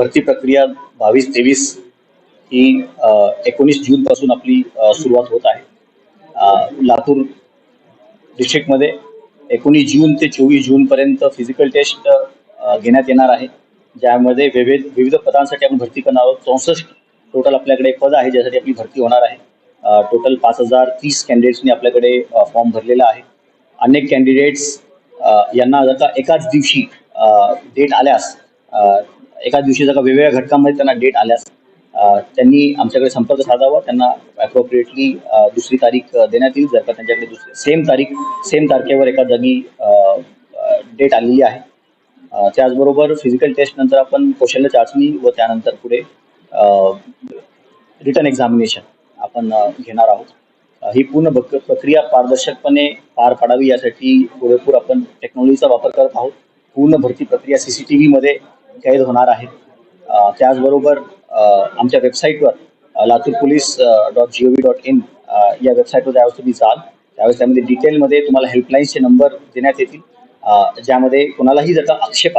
भरती प्रक्रिया बावीस तेवीस ही एकोणीस जून पासून आपली सुरुवात होत आहे. लातूर डिस्ट्रिक्टमध्ये एकोणीस जून ते चोवीस जून पर्यंत फिजिकल टेस्ट घेण्यात येणार आहे. ज्यामध्ये विविध विविध पदांसाठी आपण भरती करणार आहोत. चौसष्ट टोटल आपल्याकडे पद आहे ज्यासाठी आपली भरती होणार आहे. टोटल पाच हजार तीस कॅन्डिडेट्सनी आपल्याकडे फॉर्म भरलेला आहे. अनेक कॅन्डिडेट्स यांना जर का एकाच दिवशी डेट आल्यास एका दिवशी जर का वेगवेगळ्या घटकांमध्ये त्यांना डेट आल्यास त्यांनी आमच्याकडे संपर्क साधावा त्यांना अप्रोप्रिएटली दुसरी तारीख देण्यात येईल. जर का त्यांच्याकडे दुसरी सेम तारीख सेम तारखेवर एका जागी डेट आलेली आहे. त्याचबरोबर फिजिकल टेस्ट नंतर आपण कौशल्य चाचणी व त्यानंतर पुढे रिटर्न एक्झामिनेशन आपण घेणार आहोत. ही पूर्ण प्रक्रिया पारदर्शकपणे पार पाडावी यासाठी पुरेपूर आपण टेक्नॉलॉजीचा वापर करत आहोत. पूर्ण भरती प्रक्रिया सीसीटीव्ही मध्ये कैद होणार आहेत. त्याचबरोबर आमच्या वेबसाईटवर Latur police dot G O V dot in या वेबसाईटवर ज्यावेळेस तुम्ही जाल त्यावेळेस त्यामध्ये डिटेलमध्ये तुम्हाला हेल्पलाईनचे नंबर देण्यात येतील. ज्यामध्ये कोणालाही जर का आक्षेप असतो